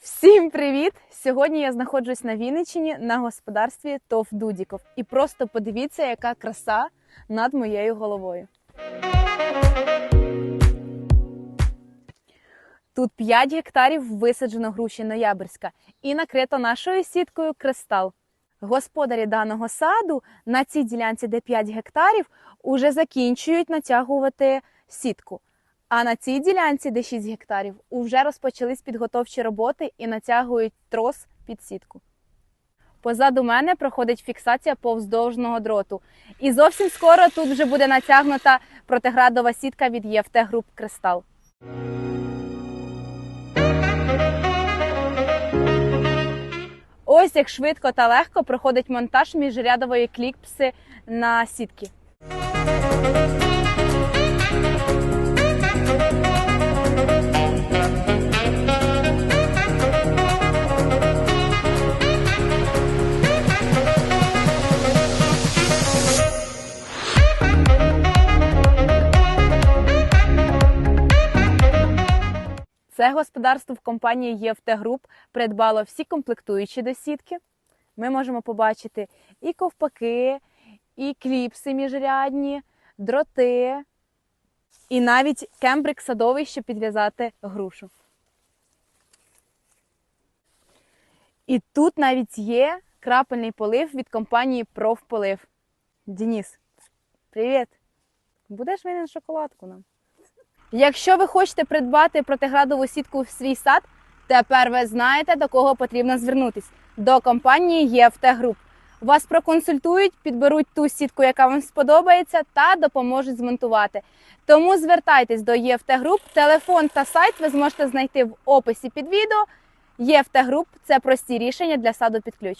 Всім привіт! Сьогодні я знаходжусь на Вінниччині на господарстві ТОВ Дудіков. І просто подивіться, яка краса над моєю головою. Тут 5 гектарів висаджено груші ноябрьська і накрито нашою сіткою кристал. Господарі даного саду на цій ділянці, де 5 гектарів, уже закінчують натягувати сітку. А на цій ділянці, де 6 гектарів, уже розпочались підготовчі роботи і натягують трос під сітку. Позаду мене проходить фіксація повздовжного дроту. І зовсім скоро тут вже буде натягнута протиградова сітка від ЄФТ Груп Кристал. Ось як швидко та легко проходить монтаж міжрядової кліпси на сітки. Це господарство в компанії ЄФТ Груп придбало всі комплектуючі до сітки. Ми можемо побачити і ковпаки, і кліпси міжрядні, дроти, і навіть кембрик садовий, щоб підв'язати грушу. І тут навіть є крапельний полив від компанії Профполив. Денис, привіт! Будеш винен шоколадку нам? Якщо ви хочете придбати протиградову сітку в свій сад, тепер ви знаєте, до кого потрібно звернутись. До компанії ЄФТ Груп. Вас проконсультують, підберуть ту сітку, яка вам сподобається, та допоможуть змонтувати. Тому звертайтесь до ЄФТ Груп. Телефон та сайт ви зможете знайти в описі під відео. ЄФТ Груп це прості рішення для саду під ключ.